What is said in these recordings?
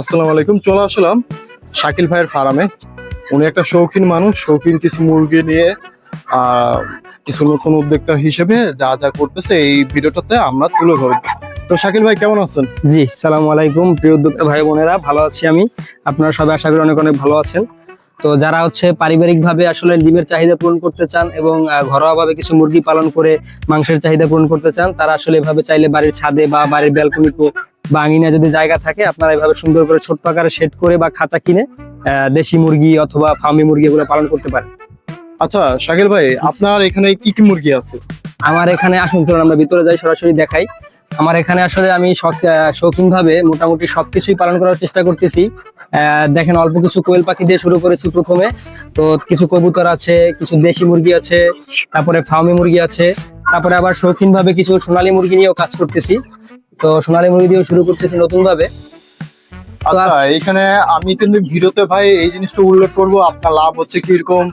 আসসালামু আলাইকুম, চলে আসলাম শাকিল ভাইয়ের ফার্মে। উনি একটা শৌখিন মানুষ, শৌখিন কিছু মুরগি নিয়ে কিছু নতুন উদ্যোক্তা হিসেবে যা যা করতেছে এই ভিডিওটাতে আমরা তুলে ধরব। তো শাকিল ভাই, কেমন আছেন? জি, সালাম আলাইকুম, প্রিয় উদ্যোক্তা ভাই বোনেরা, ভালো আছি আমি। আপনারা সবাই আশা করি অনেক অনেক ভালো আছেন। তো যারা হচ্ছে পারিবারিক ভাবে আসলে ডিমের চাহিদা পূরণ করতে চান এবং ঘরোয়া ভাবে কিছু মুরগি পালন করে মাংসের চাহিদা পূরণ করতে চান, তারা আসলে এভাবে চাইলে বাড়ির ছাদে বা বাড়ির ব্যালকনিতে বা আঙিনা যদি জায়গা থাকে আপনারা এভাবে সুন্দর করে ছোট্ট আকারে সেট করে বা খাঁচা কিনে দেশি মুরগি অথবা ফার্মি মুরগি এগুলো পালন করতে পারেন। আচ্ছা শাকিল ভাই আপনার এখানে কি কি মুরগি আছে? আমার এখানে আসুন চলুন আমরা ভিতরে যাই সরাসরি দেখাই। আমার এখানে আসলে আমি শৌখিন ভাবে মোটামুটি সবকিছুই পালন করার চেষ্টা করতেছি। আহ, দেখেন অল্প কিছু কোয়েল পাখি দিয়ে শুরু করেছি প্রথমে। তো কিছু কবুতর আছে কিছু দেশি মুরগি আছে তারপরে ফার্মি মুরগি আছে তারপরে আবার শৌখিন ভাবে কিছু সোনালী মুরগি নিয়েও কাজ করতেছি। তো সোনালী মুরগি দিয়ে শুরু করতেছি নতুন ভাবে আচ্ছা এখানে আমি কিন্তু ভিডিওতে ভাই এই জিনিসটা উল্লেখ করব আপনার লাভ হচ্ছে কীরকম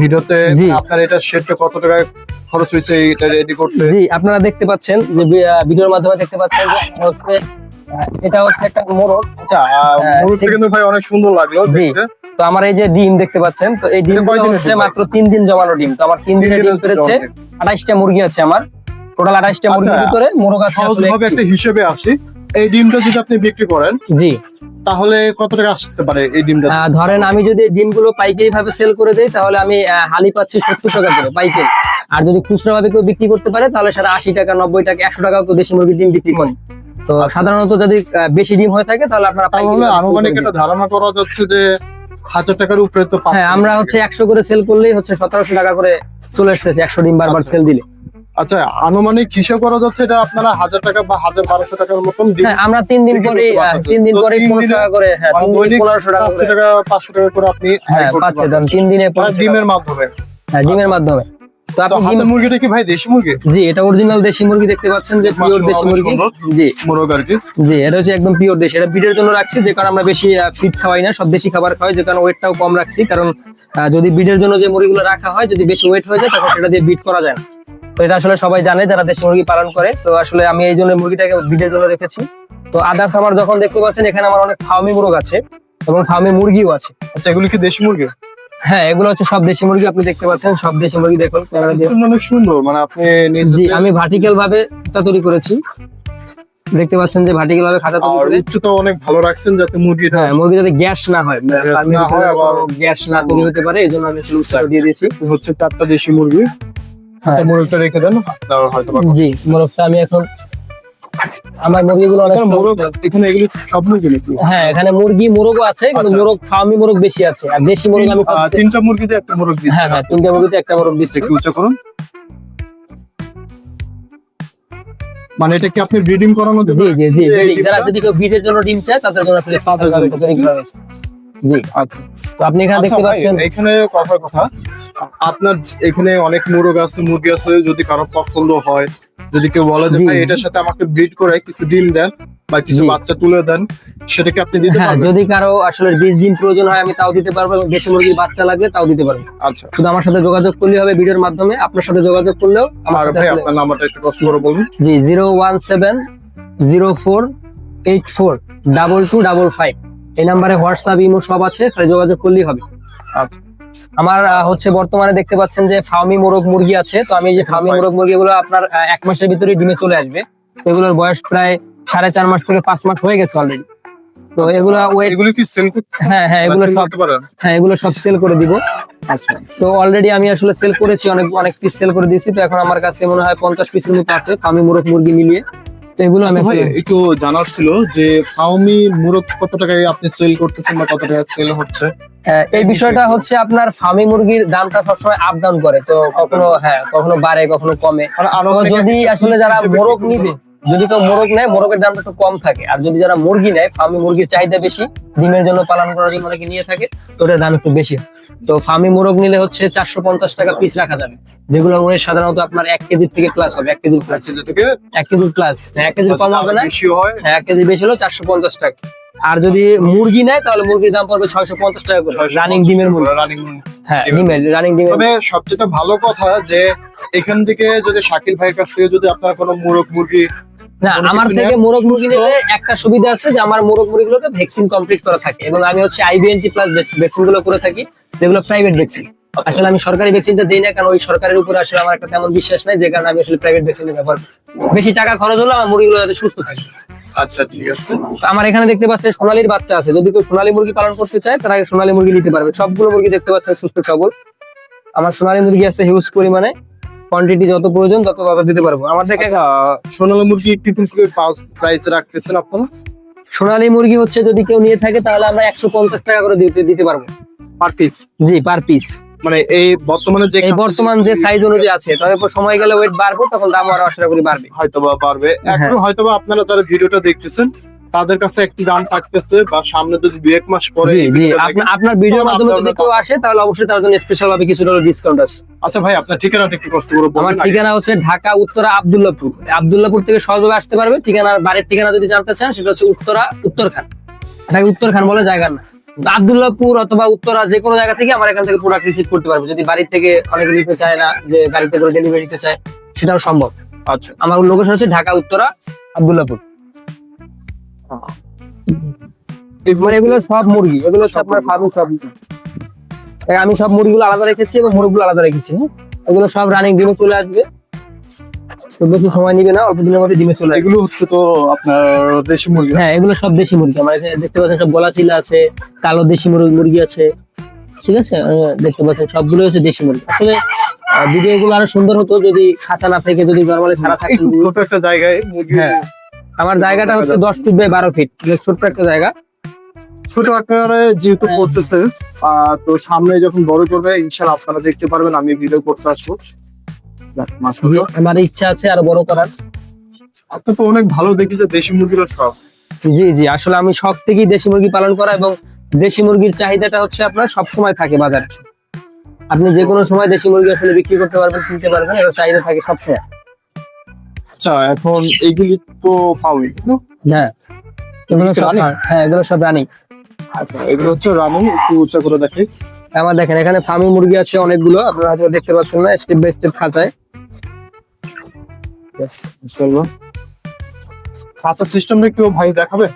ভিডিওতে আপনার এটা সেটটা কত টাকায় খরচ হয়েছে এটা রেডি করতে? জি আপনারা দেখতে পাচ্ছেন যে ভিডিওর মাধ্যমে দেখতে পাচ্ছেন যে হচ্ছে এটা হচ্ছে একটা মোরগ। আচ্ছা হ্যাঁ, কিন্তু ভাই অনেক সুন্দর লাগল। দেখতে। তো আমার এই যে ডিম দেখতে পাচ্ছেন তো এই ডিম হচ্ছে মাত্র তিন দিন জমানো ডিম। তো আমার তিন দিনের ডিম পেরেছে আঠাইশটা মুরগি আছে আমার। টোটাল আঠাইশটা মুরগির আচ্ছা, ভিতরে মোরগ আছে আসলে। ভাবে একটি। হিসেবে আসি। এই ডিমটা যদি আপনি বিক্রি করেন জি। তাহলে কত টাকা আসতে পারে এই ডিমটা? ধরেন আমি যদি ডিমগুলো পাইকারি ভাবে সেল করে দেই তাহলে আমি হালি পাচ্ছি সত্তর টাকা করে পাইকারি। আর যদি খুচরা ভাবে কেউ বিক্রি করতে পারে তাহলে সেটা আশি টাকা নব্বই টাকা একশো টাকাও কেউ দেশি মুরগির ডিম বিক্রি করে। তো আচ্ছা। সাধারণত যদি বেশি ডিম হয়ে থাকে তাহলে আপনারা পাইকারি তাহলে আনুমানিক একটা ধারণা করা যাচ্ছে যে হাজার টাকার উপরে তো হ্যাঁ আমরা হচ্ছে একশো করে সেল করলেই হচ্ছে সতেরোশো টাকা করে চলে আসতেছে একশো ডিম বারবার আচ্ছা। সেল দিলে। আচ্ছা আনুমানিক হিসাব করা যাচ্ছে এটা আপনারা হাজার টাকা বা হাজার বারোশো টাকার মতন হ্যাঁ আমরা তিন দিন পরে তিন দিন পরে পনেরো টাকা করে হ্যাঁ পনেরোশো টাকা পাঁচশো টাকা করে আপনি হ্যাঁ করতে পাচ্ছে পারতেছেন। তিন দিনে মানে ডিমের মাধ্যমে। হ্যাঁ ডিমের মাধ্যমে। তো তো আপনি মুরগিটা কি ভাই দেশি মুরগি? জি এটা অরিজিনাল দেশি মুরগি দেখতে পাচ্ছেন যে পিওর দেশি মুরগি। জি। মুরগ আর কি। জি এটা হচ্ছে একদম পিওর দেশি। এটা জন্য রাখছি যে কারণে আমরা বেশি ফিট খাওয়াই না সব দেশি খাবার খাওয়াই যে কারণে ওয়েটটাও কম রাখছি। কারণ যদি বিটের জন্য যে মুরগিগুলো রাখা হয় যদি বেশি ওয়েট হয়ে যায় তখন সেটা দিয়ে বিট করা যায় না। তো এটা আসলে সবাই জানে যারা দেশি মুরগি পালন করে। তো আসলে আমি এই জন্য মুরগিটাকে বিটের জন্য রেখেছি। তো আদার্স আমার যখন দেখতে পাচ্ছেন এখানে আমার অনেক ফার্মি মুরগ আছে এবং ফার্মি মুরগিও আছে। আচ্ছা এগুলো কি দেশি মুরগি? হ্যাঁ এগুলো হচ্ছে সব দেশি মুরগি আপনি দেখতে পাচ্ছেন সব দেশি মুরগি দেখুন। অনেক সুন্দর মানে আপনি জি আমি ভার্টিক্যাল ভাবে তৈরি করেছি। দেখতে পাচ্ছেন যে ভার্টিক্যাল ভাবে খাঁচা তৈরি উচ্চতা অনেক ভালো রাখছেন যাতে মুরগিটা হ্যাঁ মুরগি যাতে গ্যাস না হয় গ্যাস না তৈরি হতে পারে এই জন্য আমি দিয়ে দিয়েছি। হচ্ছে চারটা দেশি মুরগি। আচ্ছা, মুরগিটা রেখে দেন। হয়তো জি মোরগটা আমি এখন আমার মুরগিগুলো অনেক মোরগ এখানে এগুলো সব মুরগি হ্যাঁ এখানে মুরগি মোরগও আছে কিন্তু আচ্ছা। মোরগ ফার্মি মোরগ বেশি আছে। আর দেশি মুরগ আমি তিনটা মুরগিতে একটা মোরগ দিচ্ছে। হ্যাঁ হ্যাঁ তিনটা মুরগিতে একটা মোরগ দিচ্ছি। একটু উঁচু করুন। মানে এটা কি আপনি ব্রিডিং করানো জি জি জি। যারা যদি কেউ বীজের জন্য ডিম চায় তাদের জন্য আসলে সাত হাজার জি আচ্ছা। তো আপনি এখানে দেখতে আচ্ছা পাচ্ছেন এখানে কথার কথা। আপনার এখানে অনেক মুরগ আছে মুরগি আছে যদি কারও পছন্দ হয় যদি কেউ বলে যে ভাই এটার সাথে আমাকে ব্রিড করে কিছু ডিম দেন বা কিছু বাচ্চা তুলে দেন সেটা কি আপনি দিতে হ্যাঁ পারবেন? যদি কারও আসলে বীজ দিন প্রয়োজন হয় আমি তাও দিতে পারব এবং দেশি মুরগির বাচ্চা লাগলে তাও দিতে পারব। আচ্ছা। শুধু আমার সাথে যোগাযোগ করলে হবে ভিডিওর মাধ্যমে আপনার সাথে যোগাযোগ করলেও আমার ভাই আপনার নাম্বারটা একটু কষ্ট করে বলুন। জি zero one seven zero four eight four double two double five. এই নাম্বারে হোয়াটসঅ্যাপ ইমো সব আছে খালি যোগাযোগ করলেই হবে। আচ্ছা। আমার হচ্ছে বর্তমানে দেখতে পাচ্ছেন যে ফার্মি মোরগ মুরগি আছে তো আমি এই যে ফার্মি মোরগ মুরগি গুলো আপনার এক মাসের ভিতরে ডিমে চলে আসবে। এগুলোর বয়স প্রায় সাড়ে চার মাস থেকে পাঁচ মাস হয়ে গেছে অলরেডি তো এগুলো এগুলো কি সেল করতে হ্যাঁ হ্যাঁ এগুলো সব হ্যাঁ এগুলো সব সেল করে দিব। আচ্ছা। তো অলরেডি আমি আসলে সেল করেছি অনেক অনেক পিস সেল করে দিয়েছি তো এখন আমার কাছে মনে হয় পঞ্চাশ পিসের মতো আছে ফার্মি মোরগ মুরগি মিলিয়ে। তো এগুলো আমি আচ্ছা ভাই একটু জানার ছিল যে ফাওমি মুরগ কত টাকায় আপনি সেল করতেছেন বা কত টাকায় সেল হচ্ছে? হ্যাঁ, এই বিষয়টা হচ্ছে আপনার ফার্মি মুরগির দামটা সবসময় আপ ডাউন করে তো কখনো হ্যাঁ কখনো বাড়ে কখনো কমে। যদি আসলে যারা মোরগ নিবে যদি কেউ মোরগ নেয় মোরগের দামটা একটু কম থাকে। আর যদি যারা মুরগি নেয় ফার্মি মুরগির চাহিদা বেশি ডিমের জন্য পালন করার জন্য অনেকে নিয়ে থাকে তো ওটার দাম একটু বেশি। তো ফার্মি মোরগ নিলে হচ্ছে চারশো পঞ্চাশ টাকা পিস রাখা যাবে। যেগুলো ওয়েট সাধারণত আপনার এক কেজির থেকে প্লাস হবে এক কেজির প্লাস এক কেজির প্লাস এক কেজির কম হবে না। হ্যাঁ, এক কেজি বেশি হলো চারশো পঞ্চাশ টাকা। আর যদি মুরগি নেয় তাহলে মুরগির দাম পড়বে ছয়শো পঞ্চাশ টাকা করে রানিং ডিমের মুরগি। রানিং হ্যাঁ। ডিমের রানিং ডিমের তবে সবচেয়ে ভালো কথা যে এখান থেকে যদি শাকিল ভাইয়ের কাছ থেকে যদি আপনারা কোনো মুরগ মুরগি না আমার থেকে মোরগ মুরগি। নিলে একটা সুবিধা আছে যে আমার মোরগ মুরগিগুলোকে ভ্যাকসিন কমপ্লিট করা থাকে এবং আমি হচ্ছে আইবিএনটি প্লাস ভ্যাকসিনগুলো করে থাকি যেগুলো প্রাইভেট ভ্যাকসিন। আসলে আমি সরকারি ভ্যাকসিনটা দিই না কারণ ওই সরকারের উপরে আসলে আমার একটা তেমন বিশ্বাস নাই যে কারণে আমি আসলে প্রাইভেট ভ্যাকসিন ব্যবহার বেশি টাকা খরচ হলো আমার মুরগিগুলো যাতে সুস্থ থাকে। আচ্ছা ঠিক আছে। আমার এখানে দেখতে পাচ্ছেন সোনালির বাচ্চা আছে। যদি কেউ সোনালী মুরগি পালন করতে চায় তারা সোনালী মুরগি নিতে পারবে। সবগুলো মুরগি দেখতে পাচ্ছেন সুস্থ সবল। আমার সোনালী মুরগি আছে হিউজ পরিমাণে। কোয়ান্টিটি যত প্রয়োজন তত তত দিতে পারব। আমার থেকে আচ্ছা সোনালী মুরগি প্রাইস রাখতেছেন আপনারা? সোনালী মুরগি হচ্ছে যদি কেউ নিয়ে থাকে তাহলে আমরা একশো পঞ্চাশ টাকা করে দিতে দিতে পারব। পার পিস জি পার পিস মানে এই বর্তমানে যে এই বর্তমান যে সাইজ অনুযায়ী আছে তবে সময় গেলে ওয়েট বাড়বে তখন দাম আরও আশা করি বাড়বে। হয়তোবা বাড়বে। এখন হ্যাঁ। হয়তোবা আপনারা যারা ভিডিওটা দেখতেছেন তাদের কাছে একটি দাম থাকতেছে বা সামনে যদি দুই এক মাস পরে। আপনার ভিডিওর মাধ্যমে যদি কেউ আসে তাহলে অবশ্যই তার জন্য স্পেশাল ভাবে কিছু ডিসকাউন্ট আছে। আচ্ছা ভাই আপনার ঠিকানাটা একটু কষ্ট করে আমার ঠিকানা হচ্ছে ঢাকা উত্তরা আব্দুল্লাপুর আব্দুল্লাপুর থেকে সহজভাবে আসতে পারবে ঠিকানা বাড়ির ঠিকানা যদি জানতে চান সেটা হচ্ছে উত্তরা উত্তরখান। ঢাকা উত্তরখান বলে জায়গা না। তো আব্দুল্লাপুর অথবা উত্তরা যে কোনো জায়গা থেকে আমার এখান থেকে প্রোডাক্ট রিসিভ করতে পারবে। যদি বাড়ির থেকে অনেকে নিতে চায় না যে গাড়িতে করে ডেলিভারি দিতে চায় সেটাও সম্ভব। আচ্ছা। আমার লোকেশন হচ্ছে ঢাকা উত্তরা আব্দুল্লাপুর মানে এগুলো সব মুরগি এগুলো হচ্ছে আপনার ফার্মিং সব আমি সব মুরগিগুলো আলাদা রেখেছি এবং মুরগিগুলো আলাদা রেখেছি হ্যাঁ? এগুলো সব রানিং ডিমে চলে আসবে। বেশি সময় নিবে না অল্প দিনের মধ্যে ডিমে চলে এগুলো হচ্ছে তো আপনার দেশি মুরগি হ্যাঁ এগুলো সব দেশি মুরগি আমার দেখতে পাচ্ছেন সব গলা চিলা আছে কালো দেশি মুরগি মুরগি আছে ঠিক আছে? দেখতে পাচ্ছেন সবগুলো হচ্ছে দেশি মুরগি। আসলে ভিডিও গুলো আরও সুন্দর হতো যদি খাঁচা না থেকে যদি নর্মালি ছাড়া থাকে ছোট একটা জায়গায় মুরগি হ্যাঁ। আমার জায়গাটা হচ্ছে দশ ফিট বাই বারো ফিট। ছোট্ট একটা জায়গা। ছোট আকারে যেহেতু। করতেছে তো সামনে যখন বড় করবে ইনশাল্লাহ আপনারা দেখতে পারবেন আমি ভিডিও করতে আসব। আমার ইচ্ছা আছে আরও বড় করার। আপনি তো অনেক ভালো দেখি যে দেশি মুরগির সব। জি জি আসলে আমি শখ থেকেই দেশি মুরগি পালন করা এবং দেশি মুরগির চাহিদাটা হচ্ছে আপনার সব সময় থাকে বাজারে। আপনি যে কোনো সময় দেশি মুরগি আসলে বিক্রি করতে পারবেন কিনতে পারবেন চাহিদা থাকে সব সময়। আচ্ছা এখন এইগুলি তো ফাউই হ্যাঁ। এগুলো সব হ্যাঁ এগুলো সব রানিং আচ্ছা এগুলো হচ্ছে রানিং একটু উঁচা করে দেখে। আমার দেখেন এখানে ফার্মিং মুরগি আছে অনেকগুলো আপনারা হয়তো দেখতে পাচ্ছেন না স্টেপ বাই স্টেপ খাঁচায়। চলবো খাঁচা সিস্টেমটা একটু ভাই দেখাবে?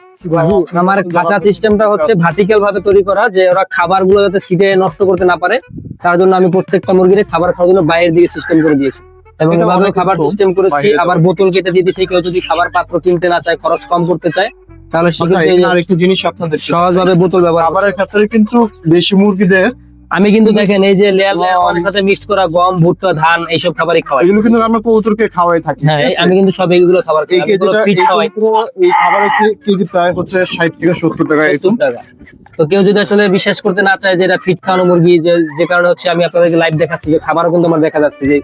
আমার খাঁচা সিস্টেমটা হচ্ছে ভার্টিক্যাল ভাবে তৈরি করা যে ওরা খাবারগুলো যাতে সিটে নষ্ট করতে না পারে তার জন্য আমি প্রত্যেকটা মুরগির খাবার খাওয়ার জন্য বাইরের দিকে সিস্টেম করে দিয়েছি। এবং এভাবে খাবার সিস্টেম করেছি আবার বোতল কেটে দিয়ে দিয়েছি কেউ যদি খাবার পাত্র কিনতে না চায় খরচ কম করতে চায় তাহলে আচ্ছা, সেক্ষেত্রে আরেকটা জিনিস আপনাদের সহজভাবে বোতল ব্যবহার খাবারের ক্ষেত্রে কিন্তু দেশি মুরগিদের আমি কিন্তু দেখেন এই যে লেয়ার লেয়ার অনেক সাথে মিক্স করা গম ভুট্টা ধান এইসব খাবারই খাওয়াই এগুলো কিন্তু আমরা কবুতরকে খাওয়াই থাকি হ্যাঁ? আমি কিন্তু সব এইগুলো খাবার খাই এই কে- কেজি প্রায় হচ্ছে ষাট থেকে সত্তর টাকা এরকম। 70 টাকা। তো কেউ যদি আসলে বিশ্বাস করতে না চায় যে এটা ফিট খাওয়ানো মুরগি যে কারণে হচ্ছে আমি আপনাদেরকে লাইভ দেখাচ্ছি যে খাবারও কিন্তু আমার দেখা যাচ্ছে যে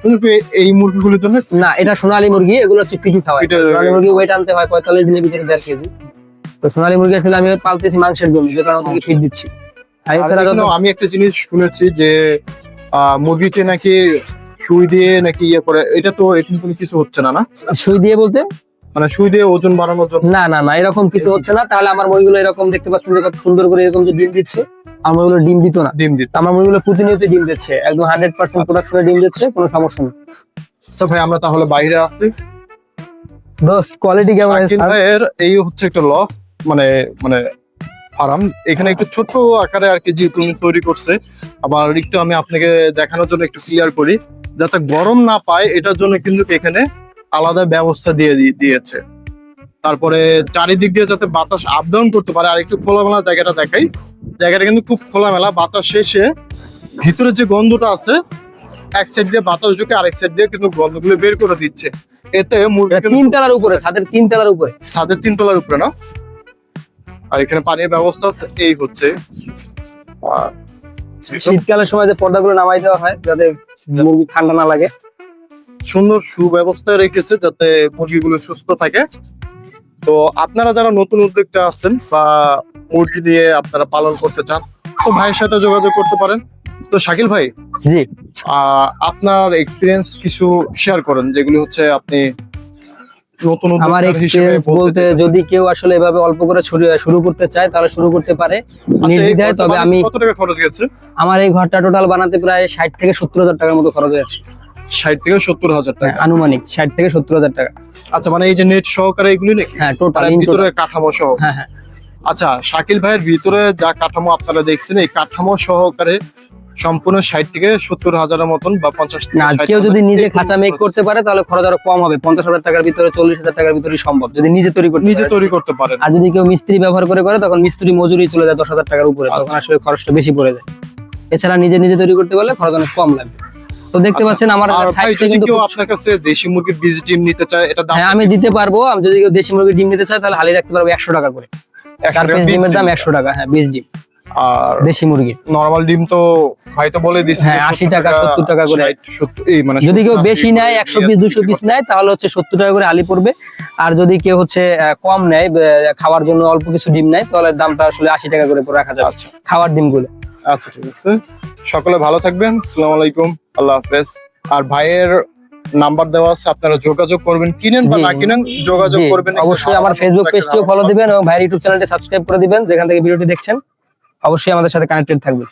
এই মুরগিগুলোর জন্য না এটা সোনালী মুরগি এগুলো হচ্ছে পিঠি খাওয়া। সোনালী মুরগি ওয়েট আনতে হয় পঁয়তাল্লিশ দিনের ভিতরে দেড় কেজি। তো সোনালী মুরগি আসলে আমি পালতেছি মাংসের জন্য যে কারণে ওদেরকে ফিট দিচ্ছি। আমি একটা জিনিস শুনেছি যে আহ, মুরগিকে নাকি সুই দিয়ে নাকি ইয়ে করে এটা তো এরকম কোনো কিছু হচ্ছে না না? সুই দিয়ে বলতে? মানে সুই দিয়ে ওজন বাড়ানোর জন্য? না না না এরকম কিছু হচ্ছে না। তাহলে আমার মুরগিগুলো এরকম দেখতে পাচ্ছেন যে কত সুন্দর করে এরকম যে ডিম দিচ্ছে। আমার মুরগিগুলো ডিম দিত না। ডিম দিতে। আমার মুরগিগুলো প্রতিনিয়ত ডিম দিচ্ছে। একদম হান্ড্রেড পার্সেন্ট প্রোডাকশনে ডিম দিচ্ছে কোনো সমস্যা নেই। আচ্ছা ভাই আমরা তাহলে বাইরে আসছি। দোস্ত কোয়ালিটি কেমন শাকিল ভাইয়ের এই হচ্ছে একটা লফ মানে মানে ফার্ম এখানে একটু ছোট আকারে আর কি যেহেতু তৈরি করছে আবার একটু আমি আপনাকে দেখানোর জন্য একটু ক্লিয়ার করি। যাতে গরম না পায় এটার জন্য কিন্তু এখানে আলাদা ব্যবস্থা দিয়ে দিয়েছে। তারপরে চারিদিক দিয়ে যাতে বাতাস আপ ডাউন করতে পারে আর একটু খোলামেলা জায়গাটা দেখাই। জায়গাটা কিন্তু খুব খোলামেলা বাতাস শেষে ভিতরে যে গন্ধটা আছে এক সাইড দিয়ে বাতাস ঢুকে আরেক সাইড দিয়ে কিন্তু গন্ধগুলো বের করে দিচ্ছে। এতে মুরগি কিন্তু তিন তলার উপরে ছাদের তিন তলার উপরে। ছাদের তিন তলার উপরে না? আর এখানে পানির ব্যবস্থা এই হচ্ছে। শীতকালের সময় যে পর্দাগুলো নামাই দেওয়া হয় যাতে মুরগি ঠান্ডা না লাগে। সুন্দর সুব্যবস্থা রেখেছে যাতে মুরগিগুলো সুস্থ থাকে। তো আপনারা যারা নতুন উদ্যোক্তা আছেন বা মুরগি দিয়ে আপনারা পালন করতে চান তো ভাইয়ের সাথে যোগাযোগ করতে পারেন। তো শাকিল ভাই জি। আপনার এক্সপিরিয়েন্স কিছু শেয়ার করেন যেগুলি হচ্ছে আপনি আমার এক্সপিরিয়েন্স বলতে যদি কেউ আসলে এভাবে অল্প করে শুরু- শুরু করতে চায় তাহলে শুরু করতে পারে। আচ্ছা, নির্দ্বিধায় তবে আমি কত টাকা খরচ গেছে? আমার এই ঘরটা টোটাল বানাতে প্রায় ষাট থেকে সত্তর হাজার টাকার মতো খরচ হয়েছে। ষাট থেকে সত্তর হাজার হ্যাঁ, টাকা আনুমানিক ষাট থেকে সত্তর হাজার টাকা। আচ্ছা মানে এই যে নেট সহকারে এগুলি নাকি? হ্যাঁ টোটাল মানে ভিতরে কাঠামো সহ। হ্যাঁ হ্যাঁ। আচ্ছা শাকিল ভাইয়ের ভিতরে যা কাঠামো আপনারা দেখছেন এই কাঠামো সহকারে সম্পূর্ণ ষাট থেকে সত্তর হাজারের মতন বা পঞ্চাশ না কেউ যদি নিজে খাঁচা মেক করতে পারে তাহলে খরচ আরও কম হবে। পঞ্চাশ হাজার টাকার ভিতরে চল্লিশ হাজার টাকার ভিতরে সম্ভব যদি নিজে তৈরি করতে নিজে তৈরি করতে পারেন। আর যদি কেউ মিস্ত্রি ব্যবহার করে করে তখন মিস্ত্রি মজুরি চলে যায় দশ হাজার টাকার উপরে তখন আচ্ছা। আসলে খরচটা বেশি পড়ে যায়। এছাড়া নিজে নিজে তৈরি করতে পারলে খরচ অনেক কম লাগবে। তো দেখতে আচ্ছা। পাচ্ছেন আমার সাইজটা কিন্তু কেউ আপনার কাছে দেশি মুরগির বীজ ডিম নিতে চায় এটা দাম হ্যাঁ আমি দিতে পারব। আমি যদি দেশি মুরগির ডিম নিতে চায় তাহলে হালি রাখতে পারব একশো টাকা করে। চার পিস ডিমের দাম একশো টাকা হ্যাঁ বিশ ডিম। আর দেশি মুরগির। নরমাল ডিম তো ভাই তো বলে দিচ্ছে হ্যাঁ, 80 টাকা, 70 টাকা করে। এই মানে যদি কেউ বেশি নেয় করে একশো পিস দুশো পিস নেয় তাহলে হচ্ছে সত্তর টাকা করে আলি পড়বে। আর যদি কেউ হচ্ছে কম নেয় খাওয়ার জন্য অল্প কিছু ডিম নেয় তাহলে দামটা আসলে আশি টাকা করে রাখা যাবে। আচ্ছা। খাওয়ার ডিমগুলো। আচ্ছা ঠিক আছে। সকলে ভালো থাকবেন। সালাম আলাইকুম। আল্লাহ হাফেজ। আর ভাইয়ের নাম্বার দেওয়া আছে আপনারা যোগাযোগ করবেন। কিনেন বা না কিনেন যোগাযোগ করবেন অবশ্যই আমার ফেসবুক পেজটিও ফলো দিবেন এবং ভাইয়ের ইউটিউব চ্যানেলটি সাবস্ক্রাইব করে দিবেন যেখান থেকে ভিডিওটি দেখছেন। অবশ্যই আমাদের সাথে কানেক্টেড থাকবে